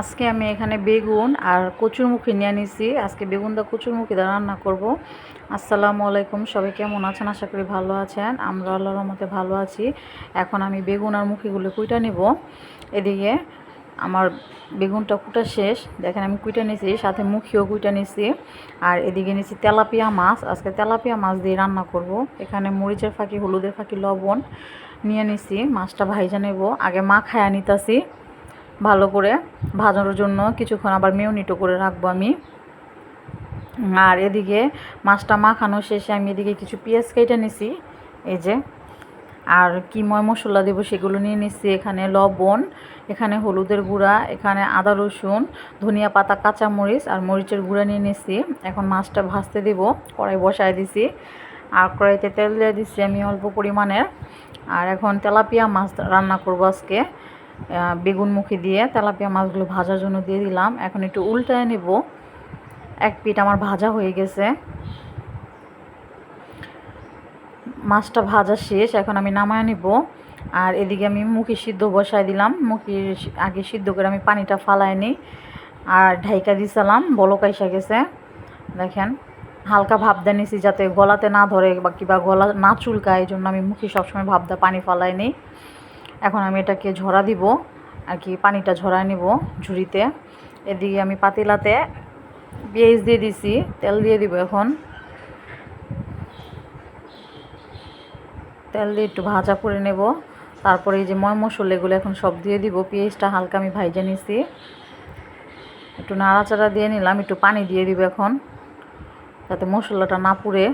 আজকে আমি এখানে বেগুন আর কচুরমুখী নিয়ে নিছি। আজকে বেগুন দা কচুরমুখী দিয়ে রান্না করব। আসসালামু আলাইকুম, সবাই কেমন আছেন? আশা করি ভালো আছেন। আমরা আল্লাহর রহমতে ভালো আছি। এখন আমি বেগুন আর মুখিগুলো কুইটা নিব। এদিকে আমার বেগুনটা কুটা শেষ। দেখেন আমি কুইটা নিছি, সাথে মুখিও কুইটা নিছি। আর এদিকে নিছি তেলাপিয়া মাছ। আজকে তেলাপিয়া মাছ দিয়ে রান্না করব। এখানে মরিচের ফাঁকি, হলুদের ফাঁকি, লবণ নিয়ে নিছি। মাছটা ভাইজা নেব। আগে মা খায়া নিতাছি। ভালো করে ভাজানোর জন্য কিছুক্ষণ আবার মেউনিটো করে রাখব আমি। আর এদিকে মাছটা মাখানো শেষে আমি এদিকে কিছু পেঁয়াজ কেটে নিছি, এই যে। আর কি ময় মশলা দেবো সেগুলো নিয়ে নিচ্ছি এখানে লবণ, এখানে হলুদের গুঁড়া, এখানে আদা রসুন, ধনিয়া পাতা, কাঁচামরিচ আর মরিচের গুঁড়া নিয়ে নিচ্ছি এখন মাছটা ভাজতে দেব, কড়াই বসায় দিছি। আর কড়াইতে তেল দিয়ে দিচ্ছি আমি অল্প পরিমাণের আর এখন তেলাপিয়া মাছ রান্না করব আজকে। বেগুনমুখী দিয়ে তেলাপিয়া মাছগুলো ভাজার জন্য দিয়ে দিলাম। এখন একটু উল্টায় নেব। এক পিঠ আমার ভাজা হয়ে গেছে। মাছটা ভাজা শেষ, এখন আমি নামায় নেব। আর এদিকে আমি মুখি সিদ্ধ বসায় দিলাম। মুখি আগে সিদ্ধ করে আমি পানিটা ফালাই নিই। আর ঢাইকা দিছিলাম আইসা গেছে। দেখেন, হালকা ভাব দিয়ে নিছি যাতে গলাতে না ধরে বা কিবা গলা না চুলকায়, এই জন্য আমি মুখে সবসময় ভাবদা পানি ফালাই নিই। এখন আমি এটাকে ঝরা দিব, আর কি পানিটা ঝরায় নিব ঝুড়িতে। এদিকে আমি পাতিলাতে পেঁয়াজ দিয়ে দিছি, তেল দিয়ে দিব এখন। তেল দিয়ে একটু ভাজা করে নেব। তারপরে এই যে ময় মশলাগুলো এখন সব দিয়ে দিব, পেঁয়াজটা হালকা আমি ভাইজে নিছি। একটু নাড়াচাড়া দিয়ে নিলাম, একটু পানি দিয়ে দিব এখন, যাতে মশলাটা না পুড়ে।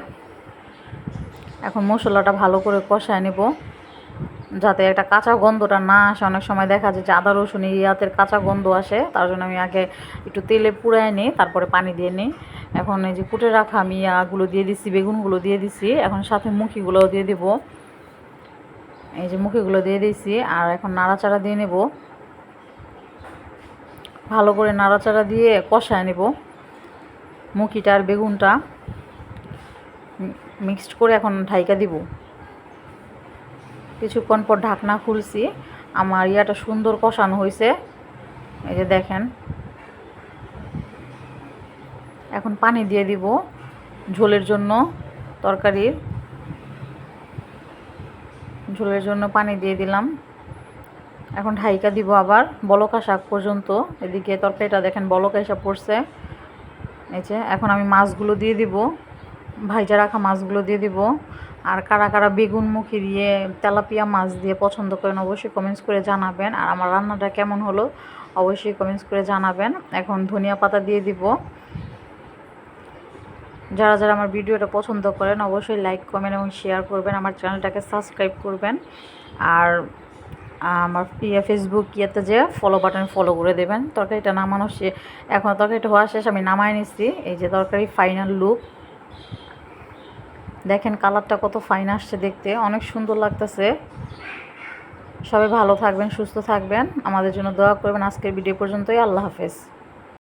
এখন মশলাটা ভালো করে কষায় নেব। যাতে একটা কাঁচা গন্ধটা না আসে। অনেক সময় দেখা যায় যে আদা, রসুন ইয়াতের কাঁচা গন্ধ আসে, তার জন্য আমি আগে একটু তেলে পুড়ায় নিই, তারপরে পানি দিয়ে নিই। এখন এই যে কুটে রাখা আমি ইয়াগুলো দিয়ে দিচ্ছি বেগুনগুলো দিয়ে দিচ্ছি এখন সাথে মুখিগুলোও দিয়ে দেব। এই যে মুখিগুলো দিয়ে দিচ্ছি আর এখন নাড়াচাড়া দিয়ে নেব। ভালো করে নাড়াচাড়া দিয়ে কষায় নেব মুখিটা আর বেগুনটা। মিক্সড করে এখন ঢাইকা দিব। কিছুক্ষণ পর ঢাকনা খুলছি। আমার ইয়াটা সুন্দর কষানো হয়েছে এই যে দেখেন। এখন পানি দিয়ে দিব ঝোলের জন্য তরকারির ঝোলের জন্য পানি দিয়ে দিলাম। এখন ঢাইকা দিব আবার বলকা শাক পর্যন্ত। এদিকে তরকারিটা দেখেন বলকা এসে পড়ছে। এই যে, এখন আমি মাছগুলো দিয়ে দিব। ভাইজা রাখা মাছগুলো দিয়ে দিব। আর কারা কারা বেগুন মুখি দিয়ে তেলাপিয়া মাছ দিয়ে পছন্দ করেন অবশ্যই কমেন্টস করে জানাবেন। আর আমার রান্নাটা কেমন হলো অবশ্যই কমেন্টস করে জানাবেন। এখন ধনিয়া পাতা দিয়ে দিব। যারা যারা আমার ভিডিওটা পছন্দ করেন অবশ্যই লাইক কমেন্ট এবং শেয়ার করবেন। আমার চ্যানেলটাকে সাবস্ক্রাইব করবেন। আর আমার ইয়ে ফেসবুক ইয়েতে যে ফলো বাটন ফলো করে দেবেন। তরকারিটা নামানো এখন তরকারিটা হওয়া শেষ। আমি নামাই নিচ্ছি এই যে তরকারি ফাইনাল লুক দেখেন কালারটা কত ফাইন আসছে দেখতে, অনেক সুন্দর লাগতেছে। সবাই ভালো থাকবেন, সুস্থ থাকবেন। আমাদের জন্য দোয়া করবেন। আজকের ভিডিও পর্যন্তই। আল্লাহ হাফেজ।